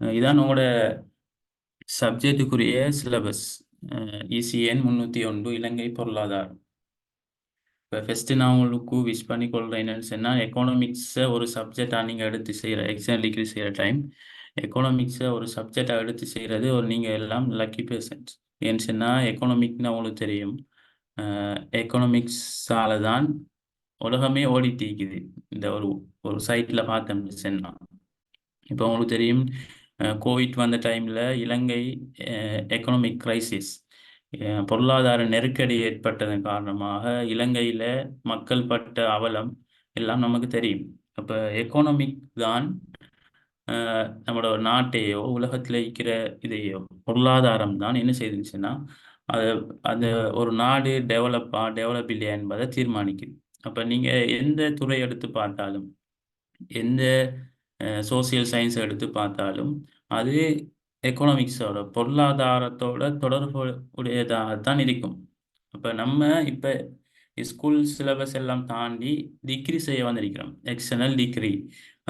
இதான் உங்களோட சப்ஜெக்டுக்குரிய சிலபஸ் இசிஎன் முந்நூற்றி ஒன்று இலங்கை பொருளாதாரம். இப்போ ஃபஸ்ட்டு நான் உங்களுக்கு விஷ் பண்ணி கொள்கிறேன் என்னென்னு சொன்னால் எக்கனாமிக்ஸை ஒரு சப்ஜெக்டாக நீங்கள் எடுத்து செய்கிற எக்ஸாம் டிகிரி செய்கிற டைம் எக்கனாமிக்ஸை ஒரு சப்ஜெக்டாக எடுத்து செய்கிறது ஒரு நீங்கள் எல்லாம் லக்கி பேர்சன்ஸ் ஏன்னு சொன்னால் எக்கனாமிக்னு அவங்களுக்கு தெரியும். எக்கனாமிக்ஸால தான் உலகமே ஓடிட்டு இருக்குது இந்த ஒரு ஒரு சைட்டில் பார்த்தோம்னு சொன்னால் இப்போ உங்களுக்கு தெரியும் கோவிட் வந்த டைமில் இலங்கை எக்கனாமிக் கிரைசிஸ் பொருளாதார நெருக்கடி ஏற்பட்டதன் காரணமாக இலங்கையில் மக்கள் பட்ட அவலம் எல்லாம் நமக்கு தெரியும். அப்போ எக்கனாமிக் தான் நம்மளோட நாட்டையோ உலகத்தில் இருக்கிற இதையோ பொருளாதாரம் தான் என்ன செய்துச்சுன்னா அது அந்த ஒரு நாடு டெவலப்பா டெவலப் இல்லையா என்பதை தீர்மானிக்குது. அப்போ நீங்கள் எந்த துறை எடுத்து பார்த்தாலும் எந்த சோசியல் சயின்ஸ் எடுத்து பார்த்தாலும் அது எக்கனாமிக்ஸோட பொருளாதாரத்தோட தொடர்பு உடையதாகத்தான் இருக்கும். அப்போ நம்ம இப்போ ஸ்கூல் சிலபஸ் எல்லாம் தாண்டி டிகிரி செய்ய வந்திருக்கிறோம். எக்ஸ்டர்னல் டிகிரி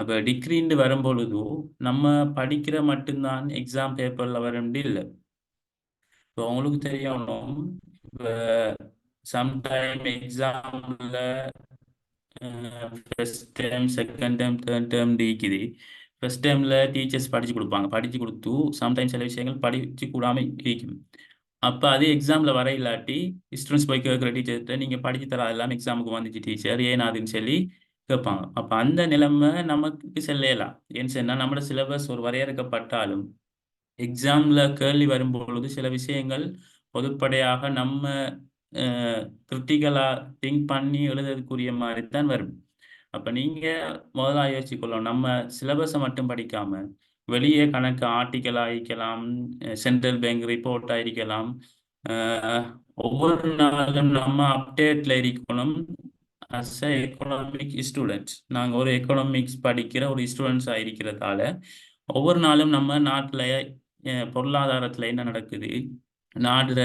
அப்போ டிகிரின்னு வரும்பொழுது நம்ம படிக்கிற மட்டும்தான் எக்ஸாம் பேப்பரில் வர இல்லை. இப்போ உங்களுக்கு தெரியணும் இப்போ சம்டைம் எக்ஸாமில் first term second term third time டிக்குது first டைமில் டீச்சர்ஸ் படித்து கொடுப்பாங்க. படித்து கொடுத்து சம்டைம்ஸ் சில விஷயங்கள் படித்து கூடாமல் இருக்கும். அப்போ அதே எக்ஸாமில் வர இல்லாட்டி ஸ்டூடெண்ட்ஸ் போய் கேட்குற டீச்சர்கிட்ட நீங்கள் படித்து தர எல்லாம் எக்ஸாமுக்கு வந்துச்சு டீச்சர் ஏன் அதுன்னு சொல்லி கேட்பாங்க. அப்போ அந்த நிலைமை நமக்கு செல்லலாம் ஏன்னு சொன்னால் நம்மளோட சிலபஸ் ஒரு வரையறுக்கப்பட்டாலும் எக்ஸாமில் கேள்வி வரும்பொழுது சில விஷயங்கள் பொதுப்படையாக நம்ம கிரிட்டிக்கலாக திங்க் பண்ணி எழுதுறதுக்குரிய மாதிரி தான் வரும். அப்போ நீங்கள் முதல்ல யோசிச்சுக்கொள்ளணும் நம்ம சிலபஸை மட்டும் படிக்காமல் வெளியே கணக்கு ஆர்டிக்கல் ஆகிக்கலாம் சென்ட்ரல் பேங்க் ரிப்போர்ட் ஆகிக்கலாம் ஒவ்வொரு நாளும் நம்ம அப்டேட்டில் இருக்கணும். அஸ் அ எக்கனாமிக் ஸ்டூடெண்ட்ஸ் நாங்கள் ஒரு எக்கனாமிக்ஸ் படிக்கிற ஒரு ஸ்டூடெண்ட்ஸாக இருக்கிறதால ஒவ்வொரு நாளும் நம்ம நாட்டில் பொருளாதாரத்தில் என்ன நடக்குது? நாடுற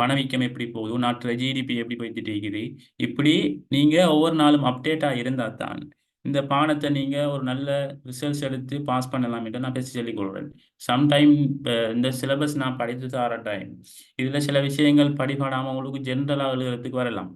பணவீக்கம் எப்படி போகுது நாட்டில் ஜிடிபி எப்படி போயிட்டு இருக்குது இப்படி நீங்கள் ஒவ்வொரு நாளும் அப்டேட்டாக இருந்தால் தான் இந்த பாடத்தை நீங்கள் ஒரு நல்ல ரிசல்ட்ஸ் எடுத்து பாஸ் பண்ணலாம் என்று நான் பேசி சொல்லிக் கொள்கிறேன். சம்டைம் இந்த சிலபஸ் நான் படித்து தர டைம் இதில் சில விஷயங்கள் படிப்படாமல் உங்களுக்கு ஜென்ரலாக எழுதுறதுக்கு வரலாம்.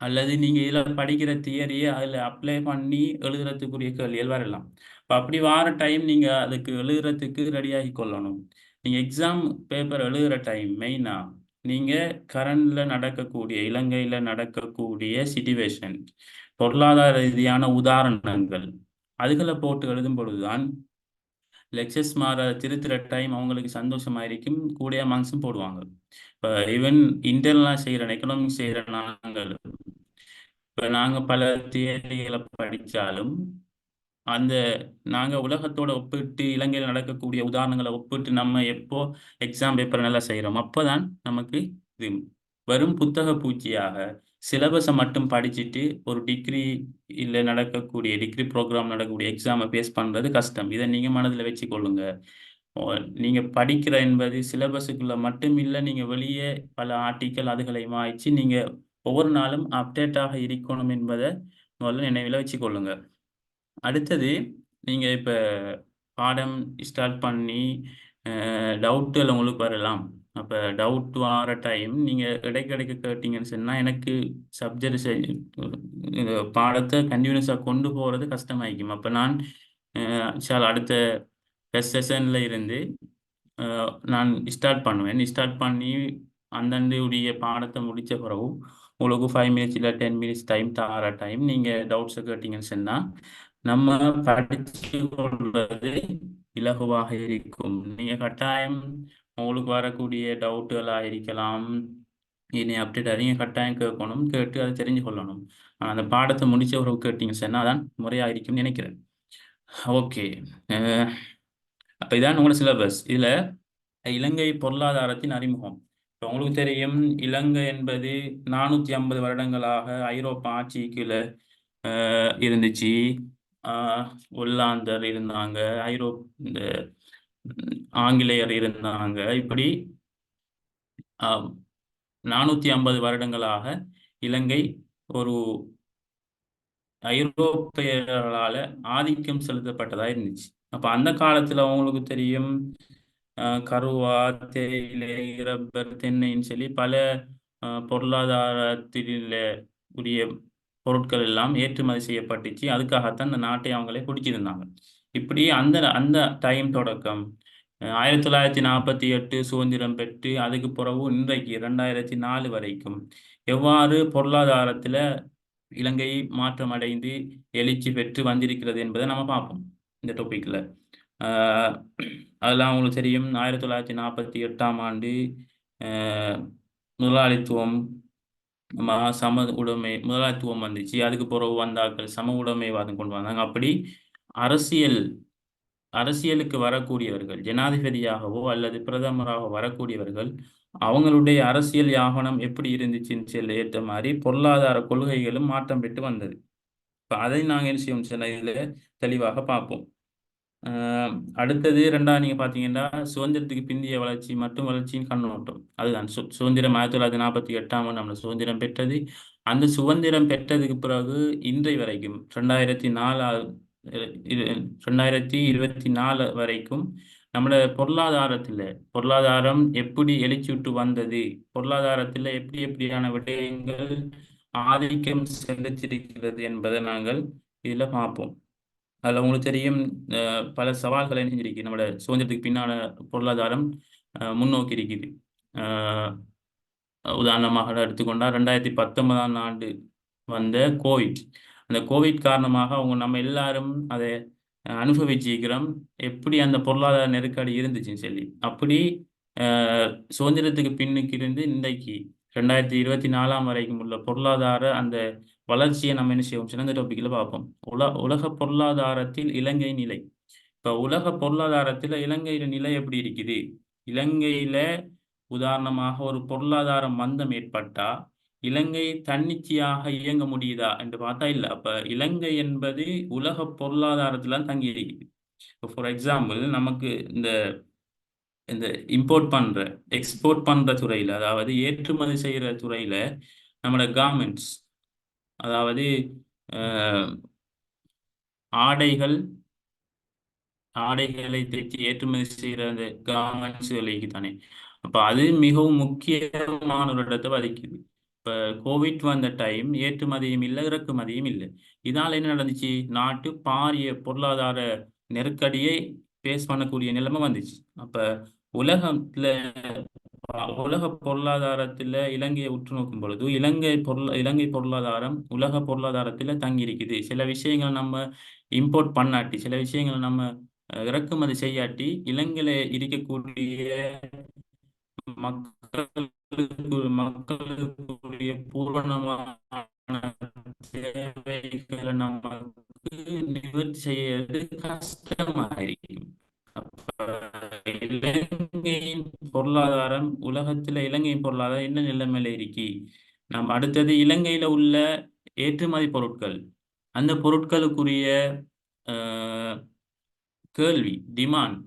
அல்லது நீங்கள் இதில் படிக்கிற தியரியை அதில் அப்ளை பண்ணி எழுதுறதுக்குரிய கேள்விகள் வரலாம். இப்போ அப்படி வார டைம் நீங்கள் அதுக்கு எழுதுறதுக்கு ரெடியாகி கொள்ளணும். நீங்கள் எக்ஸாம் பேப்பர் எழுதுகிற டைம் மெயினாக நீங்கள் கரண்டில் நடக்கக்கூடிய இலங்கையில் நடக்கக்கூடிய சிச்சுவேஷன் பொருளாதார ரீதியான உதாரணங்கள் அதுகளை போட்டு எழுதும் பொழுதுதான் லெக்சஸ் மாற திருத்திர டைம் அவங்களுக்கு சந்தோஷமா இருக்கும் கூடிய மார்க்ஸும் போடுவாங்க. இப்போ ஈவன் இன்டர்னலாக செய்கிற எக்கனாமிக்ஸ் செய்கிற நாங்கள் இப்போ நாங்கள் பல தியரிகளை படித்தாலும் அந்த நாங்கள் உலகத்தோட ஒப்பிட்டு இலங்கையில் நடக்கக்கூடிய உதாரணங்களை ஒப்பிட்டு நம்ம எப்போ எக்ஸாம் பேப்பர் நல்லா செய்கிறோம் அப்போ தான் நமக்கு இது வெறும் புத்தக பூச்சியாக சிலபஸை மட்டும் படிச்சுட்டு ஒரு டிகிரி இல்லை நடக்கக்கூடிய டிகிரி ப்ரோக்ராம் நடக்கக்கூடிய எக்ஸாமை பேஸ் பண்ணுறது கஷ்டம். இதை நீங்கள் மனதில் வச்சுக்கொள்ளுங்க. நீங்கள் படிக்கிற என்பது சிலபஸுக்குள்ளே மட்டும் இல்லை நீங்கள் வெளியே பல ஆர்டிக்கல் அதுகளை வாய்ச்சி நீங்கள் ஒவ்வொரு நாளும் அப்டேட்டாக இருக்கணும் என்பதை முதல்ல நினைவில் வச்சுக்கொள்ளுங்கள் அடுத்தது நீங்கள் இப்போ பாடம் ஸ்டார்ட் பண்ணி டவுட்டுகள் உங்களுக்கு வரலாம். அப்போ டவுட் வர டைம் நீங்கள் இடைக்கிடைக்க கேட்டிங்கன்னு சொன்னால் எனக்கு சப்ஜெக்ட் பாடத்தை கண்டினியூஸாக கொண்டு போகிறது கஷ்டமாயிக்கும். அப்போ நான் சார் அடுத்த ஃபஸ்ட் செஷனில் இருந்து நான் ஸ்டார்ட் பண்ணுவேன். ஸ்டார்ட் பண்ணி அந்தந்த உடைய பாடத்தை முடித்த பிறகு உங்களுக்கு ஃபைவ் மினிட்ஸ் இல்லை டென் மினிட்ஸ் டைம் தார டைம் நீங்கள் டவுட்ஸை கேட்டிங்கன்னு சொன்னால் நம்ம படிச்சு கொள்வது இலகுவாக இருக்கும். நீங்க கட்டாயம் உங்களுக்கு வரக்கூடிய டவுட்டுகளாக இருக்கலாம். இனி அப்டேட் அதிகம் கட்டாயம் கேட்கணும் கேட்டு அதை தெரிஞ்சு கொள்ளணும். அந்த பாடத்தை முடிச்ச ஒரு கேட்டீங்க சொன்னால் தான் முறையாக இருக்கும்னு நினைக்கிறேன். ஓகே. அப்போ இதான் உங்களோட சிலபஸ் இதில் இலங்கை பொருளாதாரத்தின் அறிமுகம். இப்போ உங்களுக்கு தெரியும் இலங்கை என்பது நானூற்றி ஐம்பது வருடங்களாக ஐரோப்பா ஆட்சிக்குள்ள இருந்துச்சு. ஒல்லாந்தர் இருந்தாங்க ஐரோப் இந்த ஆங்கிலேயர் இருந்தாங்க. இப்படி நானூற்றி ஐம்பது வருடங்களாக இலங்கை ஒரு ஐரோப்பியர்களால் ஆதிக்கம் செலுத்தப்பட்டதாக இருந்துச்சு. அப்ப அந்த காலத்துல அவங்களுக்கு தெரியும் அஹ், கருவா தேயிலை ரப்பர் தென்னைன்னு சொல்லி பல அஹ், பொருளாதாரத்தில் உரிய பொருட்கள் எல்லாம் ஏற்றுமதி செய்யப்பட்டுச்சு. அதுக்காகத்தான் இந்த நாட்டை அவங்களே பிடிச்சிருந்தாங்க. இப்படி அந்த அந்த டைம் தொடக்கம். அஹ், ஆயிரத்தி தொள்ளாயிரத்தி நாற்பத்தி எட்டு சுதந்திரம் பெற்று அதுக்கு பிறகு இன்றைக்கு இரண்டாயிரத்தி நாலு வரைக்கும் எவ்வாறு பொருளாதாரத்துல இலங்கை மாற்றம் அடைந்து எழுச்சி பெற்று வந்திருக்கிறது என்பதை நம்ம பார்ப்போம் இந்த டாபிக்ல ஆஹ் அதெல்லாம் உங்களுக்கு தெரியும். ஆயிரத்தி தொள்ளாயிரத்தி நாற்பத்தி எட்டாம் ஆண்டு முதலாளித்துவம் மகா சம உடைமை முதலாளித்துவம் வந்துச்சு. அதுக்கு பிறகு வந்தாக்கள் சம உடைமைவாதம் கொண்டு வந்தாங்க. அப்படி அரசியல் அரசியலுக்கு வரக்கூடியவர்கள் ஜனாதிபதியாகவோ அல்லது பிரதமராக வரக்கூடியவர்கள் அவங்களுடைய அரசியல் யாகனம் எப்படி இருந்துச்சுன்னு சொல்ல ஏற்ற மாதிரி பொருளாதார கொள்கைகளும் மாற்றம் பெற்று வந்தது. இப்போ அதை நாங்கள் என்ன செய்வோம்? சில இதில் தெளிவாக பார்ப்போம். அடுத்தது ரெண்டாவது நீங்கள் பார்த்தீங்கன்னா சுதந்திரத்துக்கு பிந்திய வளர்ச்சி மற்றும் வளர்ச்சியின் கண்ணோட்டம். அதுதான். சு சுதந்திரம் ஆயிரத்தி தொள்ளாயிரத்தி நாற்பத்தி எட்டாம் ஆண்டு நம்ம சுதந்திரம் பெற்றது. அந்த சுதந்திரம் பெற்றதுக்கு பிறகு இன்றை வரைக்கும் ரெண்டாயிரத்தி நாலு இது ரெண்டாயிரத்தி இருபத்தி நாலு வரைக்கும் நம்மளோட பொருளாதாரத்தில் பொருளாதாரம் எப்படி எழுச்சிவிட்டு வந்தது பொருளாதாரத்தில் எப்படி எப்படியான விடயங்கள் ஆதிக்கம் செலுத்திருக்கிறது என்பதை நாங்கள் இதில் பார்ப்போம். அதில் உங்களுக்கு தெரியும் அஹ் பல சவால்களை என்ன செஞ்சிருக்கு நம்மளோட சுதந்திரத்துக்கு பின்னான பொருளாதாரம் அஹ் முன்னோக்கி இருக்குது. உதாரணமாக எடுத்துக்கொண்டால் ரெண்டாயிரத்தி பத்தொன்பதாம் ஆண்டு வந்த கோவிட் அந்த கோவிட் காரணமாக அவங்க நம்ம எல்லாரும் அதை அனுபவிச்சிருக்கிறோம். எப்படி அந்த பொருளாதார நெருக்கடி இருந்துச்சுன்னு சொல்லி. அப்படி சுதந்திரத்துக்கு பின்னுக்கு இருந்து இன்றைக்கு ரெண்டாயிரத்தி இருபத்தி நாலாம் வரைக்கும் உள்ள பொருளாதார அந்த வளர்ச்சியை நம்ம என்ன செய்வோம்? சிறந்த டாபிக்ல பார்ப்போம். உல உலக பொருளாதாரத்தில் இலங்கை நிலை. இப்போ உலக பொருளாதாரத்தில் இலங்கையில நிலை எப்படி இருக்குது? இலங்கையில உதாரணமாக ஒரு பொருளாதார மந்தம் ஏற்பட்டா இலங்கை தன்னிச்சையாக இயங்க முடியுதா என்று பார்த்தா இல்ல. அப்ப இலங்கை என்பது உலக பொருளாதாரத்துல தங்கி இருக்குது இப்போ ஃபார் எக்ஸாம்பிள் நமக்கு இந்த இந்த இம்போர்ட் பண்ற எக்ஸ்போர்ட் பண்ற துறையில அதாவது ஏற்றுமதி செய்யற துறையில நம்மளோட கார்மெண்ட்ஸ் அதாவது ஆடைகள் ஆடைகளை தைத்து ஏற்றுமதி செய்கிற அந்த கார்மெண்ட்ஸ் விலைக்கு தானே. அப்ப அது மிகவும் முக்கியமான ஒரு இடத்தை வகிக்குது இப்ப கோவிட் வந்த டைம் ஏற்றுமதியும் இல்லை இறக்குமதியும் இல்லை. இதனால் என்ன நடந்துச்சு? நாட்டு பாரிய பொருளாதார நெருக்கடியை பேஸ் பண்ணக்கூடிய நிலைமை வந்துச்சு. அப்ப உலகத்துல உலக பொருளாதாரத்துல இலங்கையை உற்று நோக்கும் பொழுது இலங்கை பொருள் இலங்கை பொருளாதாரம் உலக பொருளாதாரத்துல தங்கி இருக்குது சில விஷயங்கள் நம்ம இம்போர்ட் பண்ணாட்டி சில விஷயங்களை நம்ம இறக்குமதி செய்யாட்டி இலங்கையில இருக்கக்கூடிய மக்களுக்கு மக்களுக்குரிய பூரணமான தேவைகளை நமக்கு நிவர்த்தி செய்யறது கஷ்டமாக இருக்கும் அப்ப இலங்கையின் பொருளாதாரம் உலகத்துல இலங்கையின் பொருளாதாரம் என்ன நிலைமையில இருக்கி? நம் அடுத்தது இலங்கையில உள்ள ஏற்றுமதி பொருட்கள். அந்த பொருட்களுக்குரிய கேள்வி டிமாண்ட்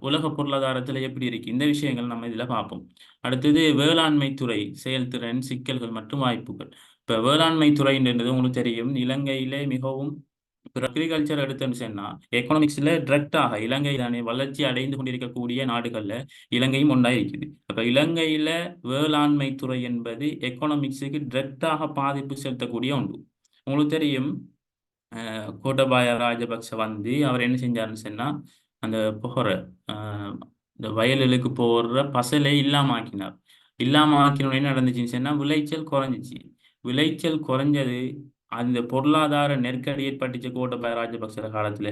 உலக பொருளாதாரத்தில் எப்படி இருக்கு? இந்த விஷயங்கள் நம்ம இதில் பார்ப்போம் அடுத்தது வேளாண்மை துறை செயல்திறன் சிக்கல்கள் மற்றும் வாய்ப்புகள். இப்போ வேளாண்மை துறைன்றது உங்களுக்கு தெரியும். இலங்கையிலே மிகவும் அக்ரிகல்ச்சர் எடுத்தோம்னு சொன்னா எக்கனாமிக்ஸ்ல டிரெக்டாக இலங்கை தானே வளர்ச்சி அடைந்து கொண்டிருக்கக்கூடிய நாடுகள்ல இலங்கையும் ஒன்றா இருக்குது. அப்ப இலங்கையில வேளாண்மை துறை என்பது எக்கனாமிக்ஸுக்கு டிரெக்டாக பாதிப்பு செலுத்தக்கூடிய ஒன்று. உங்களுக்கு தெரியும் அஹ் கோட்டபாய ராஜபக்ச வந்து அவர் என்ன செஞ்சாருன்னு சொன்னா அந்த புகரை இந்த வயலுக்கு போடுற பசலை இல்லாம ஆக்கினார் இல்லாம ஆக்கினோட நடந்துச்சுன்னு சொன்னா விளைச்சல் குறைஞ்சிச்சு. விளைச்சல் குறைஞ்சது அந்த பொருளாதார நெருக்கடி ஏற்பட்டுச்சு கோட்டபாய ராஜபக்ச காலத்துல.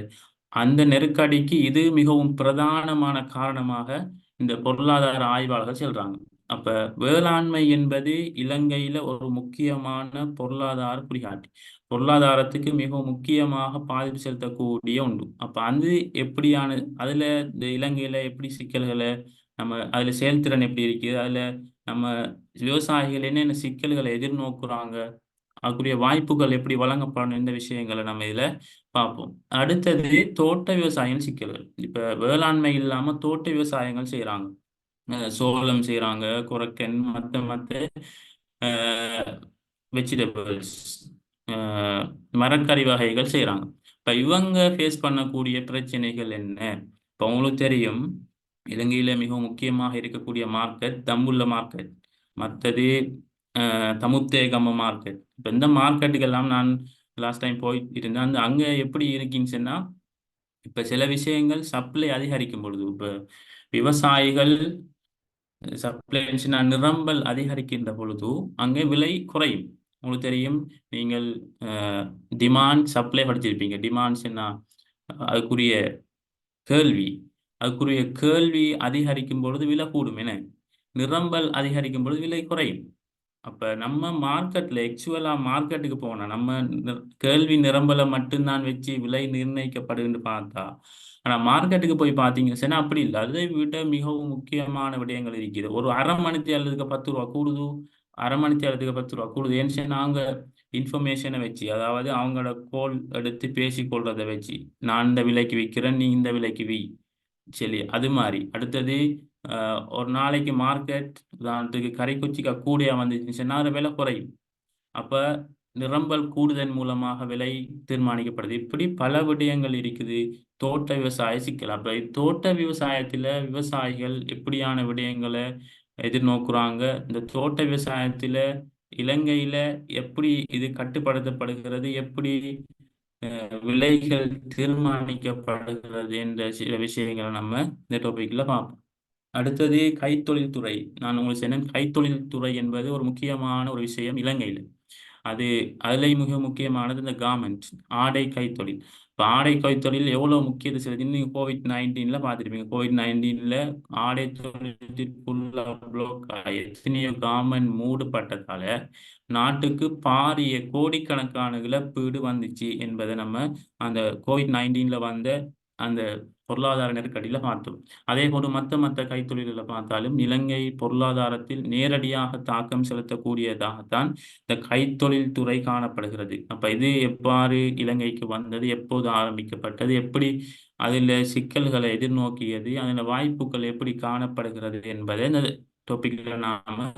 அந்த நெருக்கடிக்கு இது மிகவும் பிரதானமான காரணமாக இந்த பொருளாதார ஆய்வாளர்கள் சொல்றாங்க. அப்ப வேளாண்மை என்பது இலங்கையில ஒரு முக்கியமான பொருளாதார குறிகாட்டி. பொருளாதாரத்துக்கு மிகவும் முக்கியமாக பாதிப்பு செலுத்தக்கூடிய உண்டு அப்ப அது எப்படியான அதுல இந்த இலங்கையில எப்படி சிக்கல்களை நம்ம அதுல செயல்திறன் எப்படி இருக்குது? அதுல நம்ம விவசாயிகள் என்னென்ன சிக்கல்களை எதிர்நோக்குறாங்க? அதுக்குரிய வாய்ப்புகள் எப்படி வழங்கப்படணும் இந்த விஷயங்களை நம்ம இதுல பார்ப்போம். அடுத்தது தோட்ட விவசாயம் சிக்கல்கள். இப்ப வேளாண்மை இல்லாம தோட்ட விவசாயங்கள் செய்யறாங்க அஹ் சோளம் செய்யறாங்க குரக்கன் மத்த மத்த வெஜிடபிள்ஸ் மரக்கறி வகைகள் செய்யறாங்க இப்ப இவங்க ஃபேஸ் பண்ணக்கூடிய பிரச்சனைகள் என்ன? இப்ப உங்களுக்கு தெரியும் இலங்கையில மிகவும் முக்கியமாக இருக்கக்கூடிய மார்க்கெட் தம்புள்ள மார்க்கெட் மற்றது தமுத்தேகம மார்க்கெட் இப்போ இந்த மார்க்கெட்டுக்கெல்லாம் நான் லாஸ்ட் டைம் போயிட்டு இருந்தேன் அந்த அங்கே எப்படி இருக்குன்னு சொன்னா இப்போ சில விஷயங்கள் சப்ளை அதிகரிக்கும் பொழுது இப்போ விவசாயிகள் சப்ளை நிரம்பல் அதிகரிக்கின்ற பொழுது அங்கே விலை குறையும். உங்களுக்கு தெரியும் நீங்கள் டிமாண்ட் சப்ளை படிச்சிருப்பீங்க. டிமாண்ட்ஸ் என்ன அதுக்குரிய கேள்வி அதுக்குரிய கேள்வி அதிகரிக்கும் பொழுது விலை கூடும் என. நிரம்பல் அதிகரிக்கும் பொழுது விலை குறையும். அப்போ நம்ம மார்க்கெட்டில் ஆக்சுவலா மார்க்கெட்டுக்கு போனால் நம்ம கேள்வி நிரம்பலை மட்டும்தான் வச்சு விலை நிர்ணயிக்கப்படுதுன்னு பார்த்தா ஆனால் மார்க்கெட்டுக்கு போய் பார்த்தீங்க சரி அப்படி இல்லை. அதை விட மிகவும் முக்கியமான விடயங்கள் இருக்குது ஒரு அரை மணித்தி அல்லதுக்கு பத்து ரூபா கூடுது. அரை மணித்தி அல்லதுக்கு பத்து ரூபா கூடுது. ஏன்னு அவங்க இன்ஃபர்மேஷனை வச்சு அதாவது அவங்களோட கோல் எடுத்து பேசி கொள்றதை வச்சு நான் இந்த விலைக்கு விற்கிறேன் நீ இந்த விலைக்கு வி. சரி அது மாதிரி. அடுத்தது ஒரு நாளைக்கு மார்க்கெட் உதாரணத்துக்கு கரைக்குச்சிக்கா கூடிய வந்துச்சுன்னா அது விலை குறையும். அப்போ நிரம்பல் கூடுதல் மூலமாக விலை தீர்மானிக்கப்படுது. இப்படி பல விடயங்கள் இருக்குது. தோட்ட விவசாய சிக்கல். அப்போ தோட்ட விவசாயத்தில் விவசாயிகள் எப்படியான விடயங்களை எதிர்நோக்குறாங்க? இந்த தோட்ட விவசாயத்தில் இலங்கையில் எப்படி இது கட்டுப்படுத்தப்படுகிறது? எப்படி விலைகள் தீர்மானிக்கப்படுகிறது? என்ற சில விஷயங்களை நம்ம இந்த டாபிக்ல பார்ப்போம். அடுத்தது கைத்தொழில் துறை நான் உங்களுக்கு சொன்னேன் கைத்தொழில் துறை என்பது ஒரு முக்கியமான ஒரு விஷயம் இலங்கையில். அது அதில் மிக முக்கியமானது இந்த கார்மெண்ட் ஆடை கைத்தொழில். இப்போ ஆடை கைத்தொழில் எவ்வளோ முக்கியத்தை செலுத்தி நீங்கள் கோவிட் நைன்டீனில் பார்த்துருப்பீங்க. கோவிட் நைன்டீனில் ஆடை தொழிலுக்குள்ள எத்தனையோ கார்மெண்ட் மூடுபட்டதால் நாட்டுக்கு பாரிய கோடிக்கணக்கான இழப்பீடு வந்துச்சு என்பதை நம்ம அந்த கோவிட் நைன்டீனில் வந்த அந்த பொருளாதார நெருக்கடியில் பார்த்தோம் அதே போல மற்ற மற்ற கைத்தொழில பார்த்தாலும் இலங்கை பொருளாதாரத்தில் நேரடியாக தாக்கம் செலுத்தக்கூடியதாகத்தான் இந்த கைத்தொழில் துறை காணப்படுகிறது. அப்ப இது எவ்வாறு இலங்கைக்கு வந்தது எப்போது ஆரம்பிக்கப்பட்டது எப்படி அதில் சிக்கல்களை எதிர்நோக்கியது அதில் வாய்ப்புகள் எப்படி காணப்படுகிறது என்பதை இந்த டாபிக்ல நாம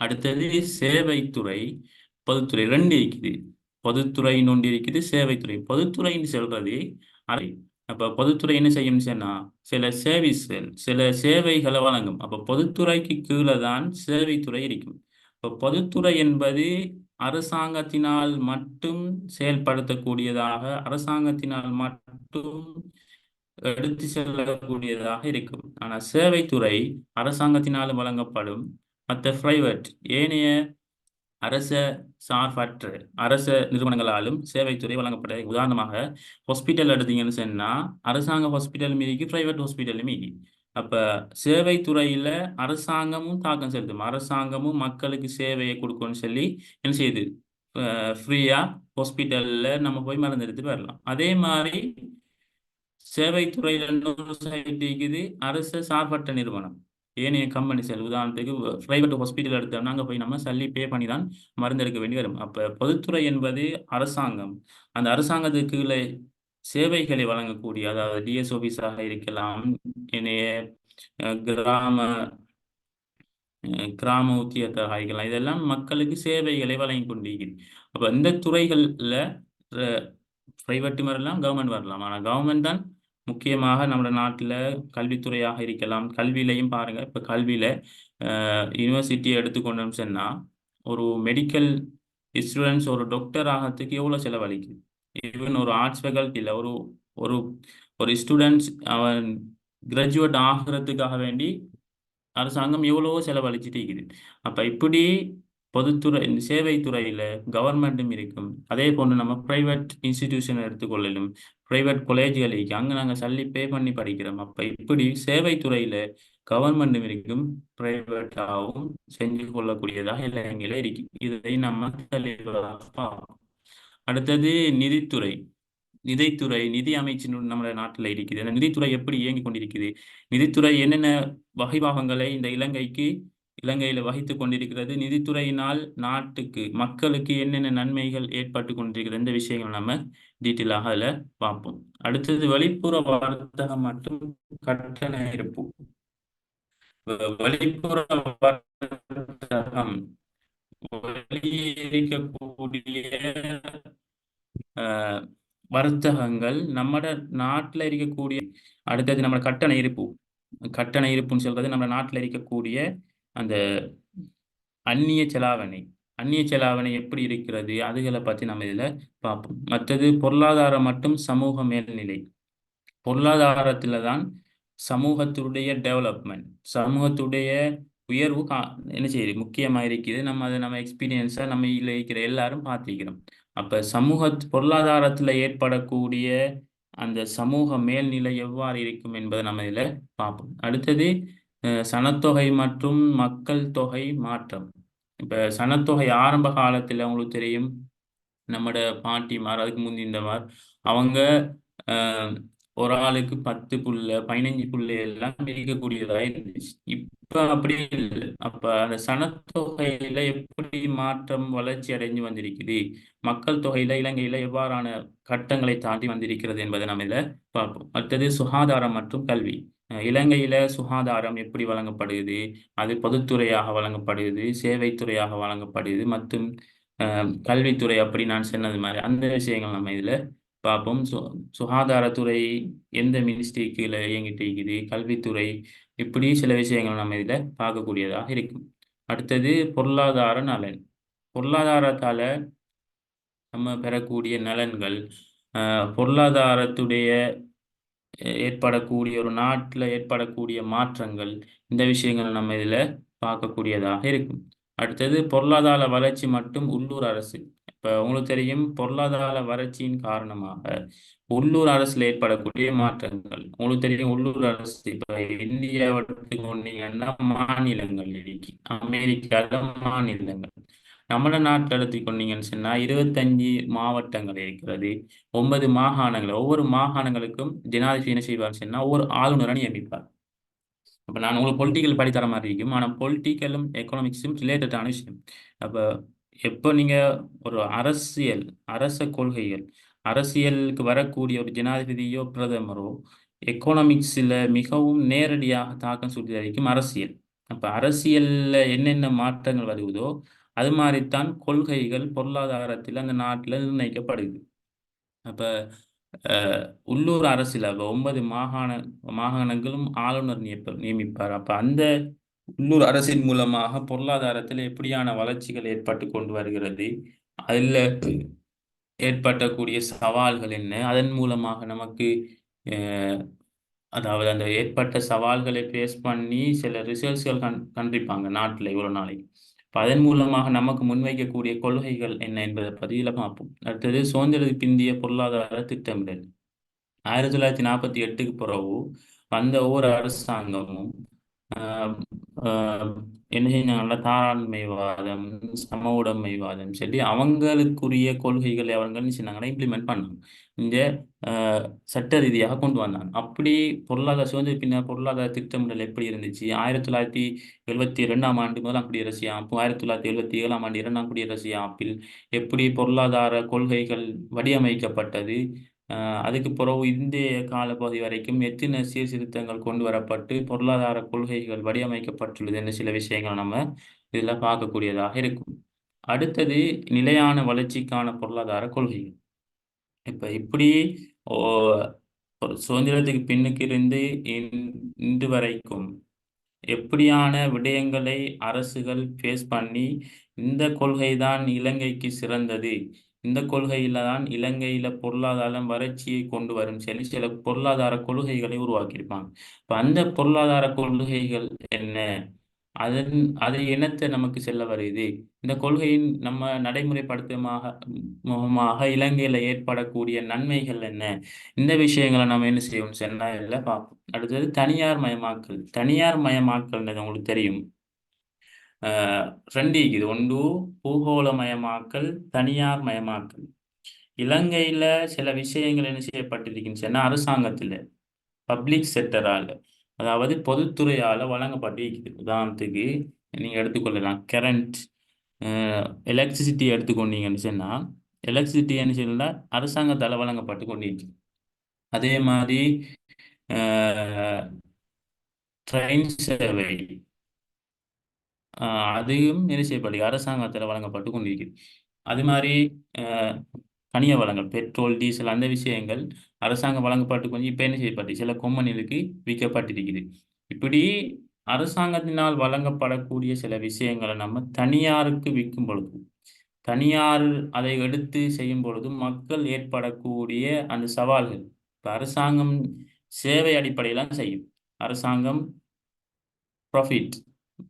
அடுத்தது சேவைத்துறை. பொதுத்துறை ரெண்டு இருக்குது. பொதுத்துறை ஒன்று இருக்குது சேவைத்துறை. பொதுத்துறைன்னு சொல்றது அரை. அப்போ பொதுத்துறை என்ன செய்யும் சொன்னா சில சேவைகள் சில சேவைகளை வழங்கும். அப்போ பொதுத்துறைக்கு கீழே தான் சேவைத்துறை இருக்கும். இப்போ பொதுத்துறை என்பது அரசாங்கத்தினால் மட்டும் செயல்படுத்தக்கூடியதாக அரசாங்கத்தினால் மட்டும் எடுத்து செல்லக்கூடியதாக இருக்கும். ஆனால் சேவைத்துறை அரசாங்கத்தினால் வழங்கப்படும். மற்ற பிரைவேட் ஏனைய அரச சார்பற்ற அரச நிறுவனங்களாலும் சேவைத்துறை வழங்கப்பட உதாரணமாக ஹாஸ்பிட்டல் எடுத்தீங்கன்னு சொன்னால் அரசாங்க ஹாஸ்பிட்டல் மீதிக்கு பிரைவேட் ஹாஸ்பிட்டலும் மீதி. அப்போ சேவைத்துறையில் அரசாங்கமும் தாக்கம் செலுத்தும். அரசாங்கமும் மக்களுக்கு சேவையை கொடுக்கணும்னு சொல்லி என்ன செய்யுது? ஃப்ரீயாக ஹாஸ்பிட்டலில் நம்ம போய் மருந்து எடுத்து வரலாம். அதே மாதிரி சேவைத்துறையில் இன்னொரு இருக்குது சார்பற்ற நிறுவனம். ஏனைய கம்பெனிஸ் உதாரணத்துக்கு ப்ரைவேட் ஹாஸ்பிட்டல் எடுத்தோம்னா அங்கே போய் நம்ம சல்லி பே பண்ணி தான் மருந்து எடுக்க வேண்டி வரும். அப்போ பொதுத்துறை என்பது அரசாங்கம். அந்த அரசாங்கத்துக்கு சேவைகளை வழங்கக்கூடிய அதாவது டிஎஸ் ஆஃபீஸாக இருக்கலாம் ஏனைய கிராம கிராம உத்தியத்தாக இருக்கலாம். இதெல்லாம் மக்களுக்கு சேவைகளை வழங்கி கொண்டிருக்கிறது அப்போ இந்த துறைகளில் பிரைவேட்டு வரலாம் கவர்மெண்ட் வரலாம். ஆனால் கவர்மெண்ட் தான் முக்கியமாக நம்மளோட நாட்டில் கல்வித்துறையாக இருக்கலாம். கல்வியிலையும் பாருங்கள் இப்போ கல்வியில் யூனிவர்சிட்டியை எடுத்துக்கொண்டோம் சொன்னால் ஒரு மெடிக்கல் ஸ்டூடெண்ட்ஸ் ஒரு டாக்டர் ஆகிறதுக்கு எவ்வளோ செலவழிக்குது ஈவன் ஒரு ஆர்ட்ஸ் ஃபேக்கல்ட்டியில் ஒரு ஒரு ஒரு ஸ்டூடெண்ட்ஸ் அவன் கிராஜுவேட் ஆகிறதுக்காக வேண்டி அரசாங்கம் எவ்வளவோ செலவழிச்சிட்டு இருக்குது. அப்போ இப்படி பொதுத்துறை சேவைத்துறையில் கவர்மெண்ட்டும் இருக்கும். அதே போன்று நம்ம ப்ரைவேட் இன்ஸ்டிடியூஷன் எடுத்துக்கொள்ளலும் ப்ரைவேட் காலேஜ்கள் இருக்கு அங்கே நாங்கள் சல்லி பே பண்ணி படிக்கிறோம். அப்போ இப்படி சேவைத்துறையில் கவர்மெண்ட்டும் இருக்கும் ப்ரைவேட்டாகவும் செஞ்சு கொள்ளக்கூடியதாக இலங்கையில் இருக்கு இதை நம்ம அடுத்தது நிதித்துறை. நிதித்துறை நிதி அமைச்சின் நம்ம நாட்டில் இருக்குது. அந்த நிதித்துறை எப்படி இயங்கி கொண்டிருக்குது? நிதித்துறை என்னென்ன வகைபாகங்களை இந்த இலங்கைக்கு இலங்கையில் வகித்து கொண்டிருக்கிறது. நிதித்துறையினால் நாட்டுக்கு மக்களுக்கு என்னென்ன நன்மைகள் ஏற்பட்டு கொண்டிருக்கிறது? இந்த விஷயங்கள் நம்ம டீட்டெயிலாக அதில் பார்ப்போம். அடுத்தது வெளிப்புற வர்த்தகம் மற்றும் கட்டண இருப்பு. வெளிப்புற வர்த்தகம் வெளியே இருக்கக்கூடிய வர்த்தகங்கள் நம்மட நாட்டில் இருக்கக்கூடிய அடுத்தது நம்ம கட்டண இருப்பு. கட்டண இருப்புன்னு சொல்றது நம்ம நாட்டில் இருக்கக்கூடிய அந்த அந்நிய செலாவணி. அந்நிய செலாவணி எப்படி இருக்கிறது? அதுகளை பற்றி நம்ம இதில் பார்ப்போம். மற்றது பொருளாதாரம் மற்றும் சமூக மேல்நிலை. பொருளாதாரத்தில் தான் சமூகத்துடைய டெவலப்மெண்ட் சமூகத்துடைய உயர்வு கா என்ன செய்யுது? முக்கியமாக இருக்குது நம்ம அதை நம்ம எக்ஸ்பீரியன்ஸாக நம்ம இதில் இருக்கிற எல்லாரும் பார்த்துக்கிறோம் அப்போ சமூக பொருளாதாரத்தில் ஏற்படக்கூடிய அந்த சமூக மேல்நிலை எவ்வாறு இருக்கும் என்பதை நம்ம இதில் பார்ப்போம். அடுத்தது சனத்தொகை மற்றும் மக்கள் தொகை மாற்றம். இப்போ சனத்தொகை ஆரம்ப காலத்தில் அவங்களுக்கு தெரியும். நம்மட பாட்டிமார் அதுக்கு முந்திந்தமார் அவங்க ஆஹ், ஒரு ஆளுக்கு பத்து புள்ள பதினஞ்சு புள்ள எல்லாம் மிதிக்கக்கூடியதாக இருந்துச்சு. இப்போ அப்படி இல்லை. அப்ப அந்த சனத்தொகையில எப்படி மாற்றம் வளர்ச்சி அடைஞ்சு வந்திருக்குது? மக்கள் தொகையில இலங்கையில எவ்வாறான கட்டங்களை தாண்டி வந்திருக்கிறது என்பதை நம்ம இதில் பார்ப்போம். அடுத்தது சுகாதாரம் மற்றும் கல்வி. இலங்கையில் சுகாதாரம் எப்படி வழங்கப்படுகிறது அது பொதுத்துறையாக வழங்கப்படுகிறது சேவைத்துறையாக வழங்கப்படுகிறது மற்றும் கல்வித்துறை அப்படி நான் சொன்னது மாதிரி அந்த விஷயங்கள் நம்ம இதில் பார்ப்போம். சு சுகாதாரத்துறை எந்த மினிஸ்ட்ரி கீழே இயங்கிட்டு இருக்குது? கல்வித்துறை இப்படி சில விஷயங்கள் நம்ம இதில் பார்க்கக்கூடியதாக இருக்கும். அடுத்தது பொருளாதார நலன். பொருளாதாரத்தால் நம்ம பெறக்கூடிய நலன்கள் பொருளாதாரத்துடைய ஏற்படக்கூடிய ஒரு நாட்டில் ஏற்படக்கூடிய மாற்றங்கள் இந்த விஷயங்கள் நம்ம இதில் பார்க்கக்கூடியதாக இருக்கும். அடுத்தது பொருளாதார வளர்ச்சி மற்றும் உள்ளூர் அரசு. இப்போ உங்களுக்கு தெரியும் பொருளாதார வளர்ச்சியின் காரணமாக உள்ளூர் அரசில் ஏற்படக்கூடிய மாற்றங்கள். உங்களுக்கு தெரியும் உள்ளூர் அரசு இப்போ இந்தியாவை எடுத்துக்கொண்டீங்கன்னா மாநிலங்கள் இருக்கு அமெரிக்காவில் மாநிலங்கள். நம்மள நாட்டில் எடுத்துக்கொண்டீங்கன்னு சொன்னால் இருபத்தஞ்சு மாவட்டங்கள் இருக்கிறது. ஒன்பது மாகாணங்கள். ஒவ்வொரு மாகாணங்களுக்கும் ஜனாதிபதி என்ன செய்வார்னு சொன்னால் ஒவ்வொரு ஆளுநரை நியமிப்பார். அப்போ நான் உங்களுக்கு பொலிட்டிக்கல் படித்தர மாதிரி இருக்கும். ஆனால் பொலிட்டிக்கலும் எக்கனாமிக்ஸும் ரிலேட்டடான விஷயம். அப்போ எப்போ நீங்கள் ஒரு அரசியல் அரச கொள்கைகள் அரசியலுக்கு வரக்கூடிய ஒரு ஜனாதிபதியோ பிரதமரோ எக்கனாமிக்ஸில் மிகவும் நேரடியாக தாக்கம் செலுத்தி அரசியல். அப்போ அரசியலில் என்னென்ன மாற்றங்கள் வருவதோ அது மாதிரித்தான் கொள்கைகள் பொருளாதாரத்தில் அந்த நாட்டில் நிர்ணயிக்கப்படுது. அப்போ உள்ளூர் அரசில் அப்போ ஒன்பது மாகாண மாகாணங்களும் ஆளுநர் நியப்ப நியமிப்பார். அப்போ அந்த உள்ளூர் அரசின் மூலமாக பொருளாதாரத்தில் எப்படியான வளர்ச்சிகள் ஏற்பட்டு கொண்டு வருகிறது? அதில் ஏற்பட்டக்கூடிய சவால்கள் என்ன? அதன் மூலமாக நமக்கு அதாவது அந்த ஏற்பட்ட சவால்களை ஃபேஸ் பண்ணி சில ரிசல்ட்ஸ்கள் கண் கண்டிப்பாங்க நாட்டில் இவ்வளோ நாளைக்கு. அதன் மூலமாக நமக்கு முன்வைக்கக்கூடிய கொள்கைகள் என்ன என்பதை பதிவில் பார்ப்போம் அடுத்தது சுதந்திரத்துக்கு பிந்திய பொருளாதார திட்டமிடல். ஆயிரத்தி தொள்ளாயிரத்தி நாற்பத்தி எட்டுக்கு பிறகு வந்த ஒவ்வொரு அரசாங்கமும் என்ன நல்ல தாராண்மைவாதம் சம உடைமைவாதம் சொல்லி அவங்களுக்குரிய கொள்கைகளை அவங்க என்ன செஞ்சாங்கன்னா இம்ப்ளிமெண்ட் பண்ணாங்க. இந்த ஆஹ் சட்ட ரீதியாக கொண்டு வந்தாங்க. அப்படி பொருளாதார சுதந்திர பின்னர் பொருளாதார திட்டமிடல் எப்படி இருந்துச்சு? ஆயிரத்தி தொள்ளாயிரத்தி எழுபத்தி ரெண்டாம் ஆண்டு முதலாம் குடியரசு யாப்பு ஆயிரத்தி தொள்ளாயிரத்தி எழுபத்தி ஏழாம் ஆண்டு இரண்டாம் குடியரசு யாப்பில் எப்படி பொருளாதார கொள்கைகள் வடிவமைக்கப்பட்டது? அதுக்கு பிறகு இந்திய காலப்பகுதி வரைக்கும் எத்தனை சீர்திருத்தங்கள் கொண்டு வரப்பட்டு பொருளாதார கொள்கைகள் வடிவமைக்கப்பட்டுள்ளது என்ற சில விஷயங்கள் நம்ம இதில் பார்க்கக்கூடியதாக இருக்கும். அடுத்தது நிலையான வளர்ச்சிக்கான பொருளாதார கொள்கைகள். இப்போ இப்படி ஓ, சுதந்திரத்துக்கு பின்னுக்கு இருந்து இன்று வரைக்கும் எப்படியான விடயங்களை அரசுகள் ஃபேஸ் பண்ணி இந்த கொள்கை தான் இலங்கைக்கு சிறந்தது இந்த கொள்கையில தான் இலங்கையில பொருளாதாரம் வறட்சியை கொண்டு வரும் சொல்லி சில பொருளாதார கொள்கைகளை உருவாக்கியிருப்பாங்க. இப்போ அந்த பொருளாதார கொள்கைகள் என்ன? அதன் அது என்னத்தை நமக்கு செல்ல வருது. இந்த கொள்கையின் நம்ம நடைமுறைப்படுத்தமாக முகமாக இலங்கையில ஏற்படக்கூடிய நன்மைகள் என்ன? இந்த விஷயங்களை நம்ம என்ன செய்வோம் சென்னையில் பார்ப்போம் அடுத்தது தனியார் மயமாக்கல். தனியார் மயமாக்கல்ன்றது உங்களுக்கு தெரியும். ரெண்டு இருக்குது ஒன்று பூகோளமயமாக்கல் தனியார் மயமாக்கல். இலங்கையில் சில விஷயங்கள் என்ன செய்யப்பட்டிருக்கின்றன அரசாங்கத்தில் பப்ளிக் செக்டரால் அதாவது பொதுத்துறையால் வழங்கப்பட்டிருக்குது. உதாரணத்துக்கு நீங்கள் எடுத்துக்கொள்ளலாம் கரண்ட் எலக்ட்ரிசிட்டி எடுத்துக்கொண்டீங்கன்னு சொன்னால் எலக்ட்ரிசிட்டி என்ன சொன்னால் அரசாங்கத்தால் வழங்கப்பட்டு கொண்டிருக்கு. அதே மாதிரி ட்ரெயின் சேவை அதையும் என்ன செய்யப்படுகிறது அரசாங்கத்தில் வழங்கப்பட்டு கொண்டிருக்கிறது. அது மாதிரி ஆஹ் கனிய வளங்கள் பெட்ரோல் டீசல் அந்த விஷயங்கள் அரசாங்கம் வழங்கப்பட்டு கொஞ்சம் இப்போ என்ன செய்யப்பட்டு சில கொம்பனிகளுக்கு விற்கப்பட்டிருக்குது இப்படி அரசாங்கத்தினால் வழங்கப்படக்கூடிய சில விஷயங்களை நம்ம தனியாருக்கு விற்கும் பொழுது தனியார் அதை எடுத்து செய்யும் பொழுது மக்கள் ஏற்படக்கூடிய அந்த சவால்கள் இப்போ அரசாங்கம் சேவை அடிப்படையில் செய்யும். அரசாங்கம் ப்ராஃபிட்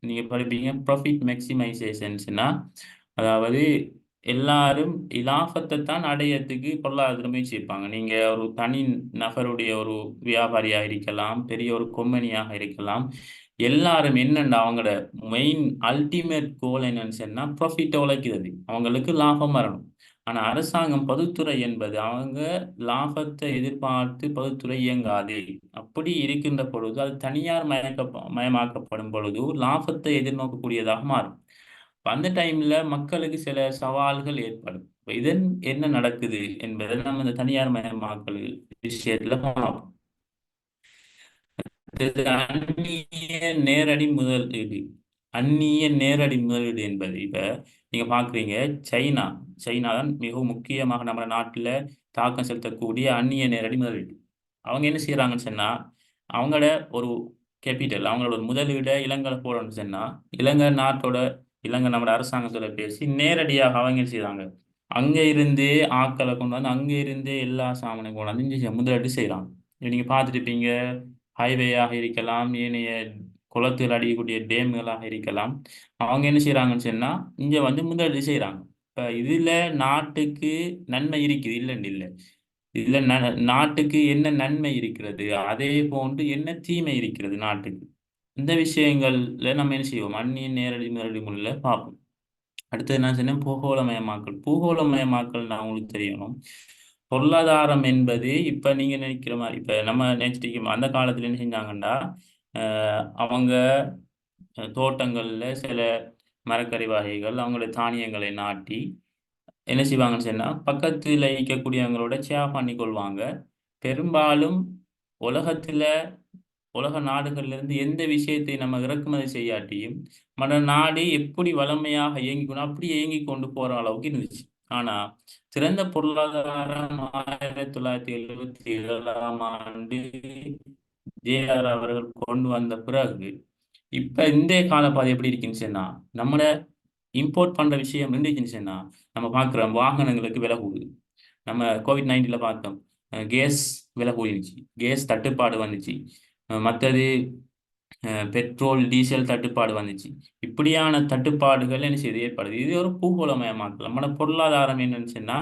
நீங்கள் படிப்பீங்க. ப்ராஃபிட் மேக்சிமைசேஷன்ஸ்னா அதாவது எல்லாரும் இலாபத்தை தான் அடையறதுக்கு பொருளாதார முயற்சி இருப்பாங்க நீங்கள் ஒரு தனி நபருடைய ஒரு வியாபாரியாக இருக்கலாம் பெரிய ஒரு கொம்பனியாக இருக்கலாம். எல்லாரும் என்னென்ன அவங்களோட மெயின் அல்டிமேட் கோல் என்னன்னு சொன்னால் ப்ராஃபிட்டை உழைக்கிறது. அவங்களுக்கு லாபம் வரணும். ஆனால் அரசாங்கம் பொதுத்துறை என்பது அவங்க லாபத்தை எதிர்பார்த்து பொதுத்துறை இயங்காது. அப்படி இருக்கின்ற பொழுது அது தனியார் மயக்க மயமாக்கப்படும் பொழுது லாபத்தை எதிர்நோக்கக்கூடியதாக மாறும். அந்த டைம்ல மக்களுக்கு சில சவால்கள் ஏற்படும். இதன் என்ன நடக்குது என்பதை நம்ம இந்த தனியார் மயமாக்கல் விஷயத்துல பார்ப்போம். அந்நிய நேரடி முதலீடு. அந்நிய நேரடி முதலீடு என்பது இப்ப நீங்கள் பார்க்குறீங்க சைனா. சைனா தான் மிகவும் முக்கியமாக நம்ம நாட்டில் தாக்கம் செலுத்தக்கூடிய அந்நிய நேரடி முதலீடு. அவங்க என்ன செய்கிறாங்கன்னு சொன்னால் அவங்களோட ஒரு கேபிட்டல் அவங்களோட ஒரு முதலீடை இலங்கை போடணும்னு சொன்னால் இலங்கை நாட்டோட இலங்கை நம்ம அரசாங்கத்தோட பேசி நேரடியாக அவங்க செய்கிறாங்க அங்கே இருந்தே ஆக்களை கொண்டு வந்து அங்கே இருந்தே எல்லா சாமானையும் கொண்டு வந்து இங்க முதலீடு நீங்கள் நீங்க பார்த்துருப்பீங்க ஹைவேயாக இருக்கலாம் ஏனைய குளத்தில் அடிக்கக்கூடிய டேம்களாக இருக்கலாம். அவங்க என்ன செய்யறாங்கன்னு சொன்னா இங்க வந்து முதலீடு செய்யறாங்க இப்ப இதுல நாட்டுக்கு நன்மை இருக்குது இல்லைன்னு இல்லை. இதுல நாட்டுக்கு என்ன நன்மை இருக்கிறது? அதே போன்று என்ன தீமை இருக்கிறது நாட்டுக்கு? இந்த விஷயங்கள்ல நம்ம என்ன செய்வோம்? அந்நிய நேரடி நேரடி முறையில் பார்ப்போம். அடுத்தது என்ன சொன்னேன் பூகோளமயமாக்கல். பூகோளமயமாக்கல் நான் உங்களுக்கு தெரியணும். பொருளாதாரம் என்பது இப்ப நீங்க நினைக்கிற மாதிரி இப்ப நம்ம நினைச்சிட்டு அந்த காலத்துல என்ன செஞ்சாங்கன்னா அவங்க தோட்டங்கள்ல சில மரக்கறி வகைகள் அவங்களோட தானியங்களை நாட்டி என்ன செய்வாங்கன்னு சொன்னா பக்கத்துல இருக்கக்கூடியவங்களோட ஷேர் பண்ணி கொள்வாங்க. பெரும்பாலும் உலகத்துல உலக நாடுகள்ல இருந்து எந்த விஷயத்தை நம்ம இறக்குமதி செய்யாட்டியும் மற்ற நாடு எப்படி வளமையாக இயங்கிக்கணும் அப்படி இயங்கி கொண்டு போற அளவுக்கு இருந்துச்சு. ஆனா சிறந்த பொருளாதாரம் ஆயிரத்தி தொள்ளாயிரத்தி எழுபத்தி ஏழாம் ஆண்டு ஜேஆர் அவர்கள் கொண்டு வந்த பிறகு இப்ப இந்த காலப்பாதை எப்படி இருக்குன்னு சொன்னா நம்மளை இம்போர்ட் பண்ற விஷயம் இருந்துச்சுன்னு சொன்னா நம்ம பார்க்குறோம் வாகனங்களுக்கு விலை கூடுது. நம்ம கோவிட் நைன்டீன்ல பார்த்தோம் கேஸ் விலை கூடிருச்சு கேஸ் தட்டுப்பாடு வந்துச்சு. மற்றது பெட்ரோல் டீசல் தட்டுப்பாடு வந்துச்சு. இப்படியான தட்டுப்பாடுகள் என்ன செய்து? ஏற்படுது. இது ஒரு பூகோளமயமாக்கல். நம்மளோட பொருளாதாரம் என்னன்னு சொன்னா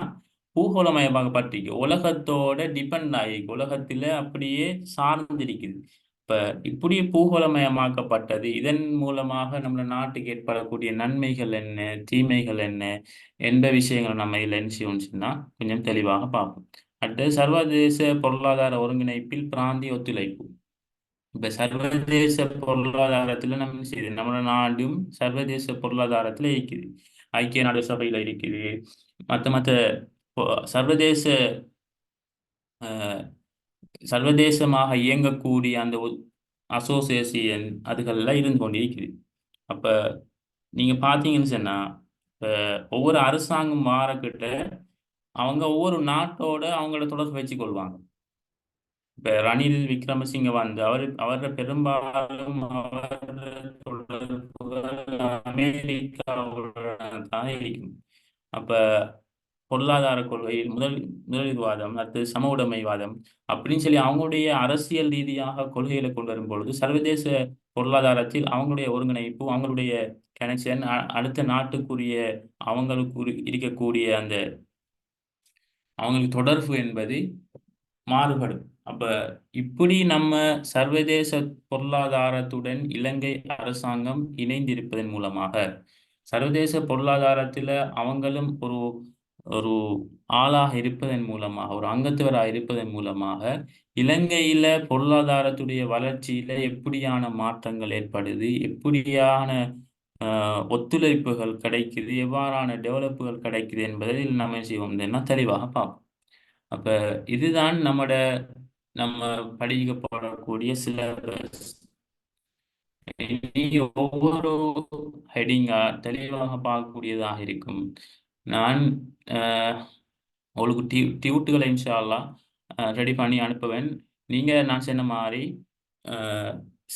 பூகோளமயமாக்கப்பட்டிருக்கு. உலகத்தோட டிபெண்ட் ஆகிருக்கு உலகத்துல அப்படியே சார்ந்திருக்குது. இப்ப இப்படி பூகோளமயமாக்கப்பட்டது இதன் மூலமாக நம்ம நாட்டுக்கு ஏற்படக்கூடிய நன்மைகள் என்ன தீமைகள் என்ன எந்த விஷயங்கள் நம்ம இதில் என்ன செய்யணும்னு சொன்னா கொஞ்சம் தெளிவாக பார்ப்போம். அடுத்து சர்வதேச பொருளாதார ஒருங்கிணைப்பில் பிராந்திய ஒத்துழைப்பு. இப்ப சர்வதேச பொருளாதாரத்துல நம்ம செய்யுது? நம்ம நாடும் சர்வதேச பொருளாதாரத்துல இருக்குது ஐக்கிய நாடு சபையில இருக்குது. மற்ற மற்ற சர்வதேச சர்வதேசமாக இயங்கக்கூடிய அந்த அசோசியேஷன் அதுகள்லாம் இருந்து கொண்டிருக்குது. அப்ப நீங்க பாத்தீங்கன்னு சொன்னா ஒவ்வொரு அரசாங்கம் மாறக்கிட்ட அவங்க ஒவ்வொரு நாட்டோட அவங்கள தொடர்பு வச்சு கொள்வாங்க இப்ப ரணில் விக்ரமசிங்க வந்து அவர் அவர பெரும்பாலும் அமெரிக்காவுடன் தான் இருக்கும். அப்ப பொருளாதார கொள்கை முதல் முதலீடுவாதம் அடுத்து சம உடைமைவாதம் அப்படின்னு சொல்லி அவங்களுடைய அரசியல் ரீதியாக கொள்கைகளை கொண்டு வரும் பொழுது சர்வதேச பொருளாதாரத்தில் அவங்களுடைய ஒருங்கிணைப்பு அவங்களுடைய கனெக்ஷன் அடுத்த நாட்டுக்குரிய அவங்களுக்கு இருக்கக்கூடிய அந்த அவங்களுக்கு தொடர்பு என்பது மாறுபடும். அப்ப இப்படி நம்ம சர்வதேச பொருளாதாரத்துடன் இலங்கை அரசாங்கம் இணைந்திருப்பதன் மூலமாக சர்வதேச பொருளாதாரத்துல அவங்களும் ஒரு ஒரு ஆளாக இருப்பதன் மூலமாக ஒரு அங்கத்துவராக இருப்பதன் மூலமாக இலங்கையில பொருளாதாரத்துடைய வளர்ச்சியில எப்படியான மாற்றங்கள் ஏற்படுது எப்படியான ஒத்துழைப்புகள் கிடைக்குது எவ்வாறான டெவலப்புகள் கிடைக்குது என்பதை நம்ம செய்வோம் தெளிவாக பார்ப்போம். அப்ப இதுதான் நம்மட நம்ம படிக்கப்படக்கூடிய சில சிலபஸ் ஒவ்வொரு ஹெடிங்கா தெளிவாக பார்க்கக்கூடியதாக இருக்கும். நான் உங்களுக்கு டியூ டியூட்டுகளை இன்ஷால்லாம் ரெடி பண்ணி அனுப்புவேன். நீங்கள் நான் சொன்ன மாதிரி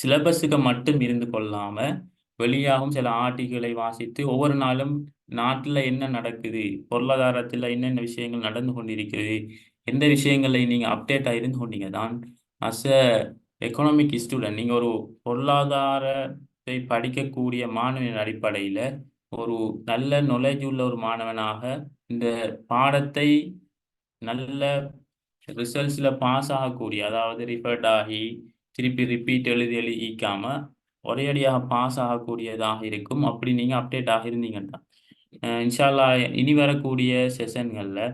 சிலபஸுக்கு மட்டும் இருந்து கொள்ளாமல் வெளியாகும் சில ஆர்டிகளை வாசித்து ஒவ்வொரு நாளும் நாட்டில் என்ன நடக்குது பொருளாதாரத்தில் என்னென்ன விஷயங்கள் நடந்து கொண்டிருக்கிறது எந்த விஷயங்களில் நீங்கள் அப்டேட்டாக இருந்து கொண்டீங்க தான் அஸ் அ எக்கனாமிக் ஸ்டூடெண்ட். நீங்கள் ஒரு பொருளாதாரத்தை படிக்கக்கூடிய மாணவனின் அடிப்படையில் ஒரு நல்ல knowledge உள்ள ஒரு மாணவனாக இந்த பாடத்தை நல்ல ரிசல்ட்ஸில் பாஸ் ஆகக்கூடிய அதாவது ரிஃபர்ட் ஆகி திருப்பி ரிப்பீட் எழுதி எழுதிக்காம ஒரேடியாக பாஸ் ஆகக்கூடியதாக இருக்கும். அப்படி நீங்கள் அப்டேட் ஆகியிருந்தீங்கன்னா இன்ஷால்லா இனி வரக்கூடிய செஷன்களில்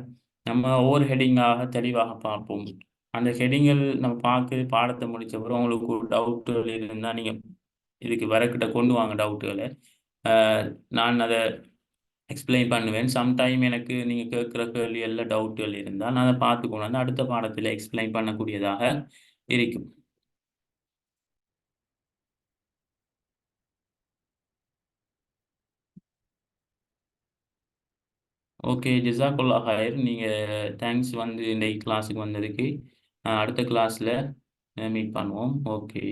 நம்ம ஒவ்வொரு ஹெடிங்காக தெளிவாக பார்ப்போம். அந்த ஹெடிங்கள் நம்ம பார்க்க பாடத்தை முடிச்ச பிறகு உங்களுக்கு டவுட்டுகள் இருந்தால் நீங்கள் இதுக்கு வரக்கிட்ட கொண்டு வாங்க டவுட்டுகளை நான் அதை எக்ஸ்பிளைன் பண்ணுவேன். சம்டைம் எனக்கு நீங்கள் கேட்குற கேள்விகளில் டவுட்டுகள் இருந்தால் நான் அதை பார்த்து கொண்டு அடுத்த பாடத்தில் எக்ஸ்பிளைன் பண்ணக்கூடியதாக இருக்கும். ஓகே ஜிசாக்குல்லா ஹயர் நீங்கள் தேங்க்ஸ் வந்து இந்த கிளாஸுக்கு வந்ததுக்கு அடுத்த கிளாஸில் மீட் பண்ணுவோம். ஓகே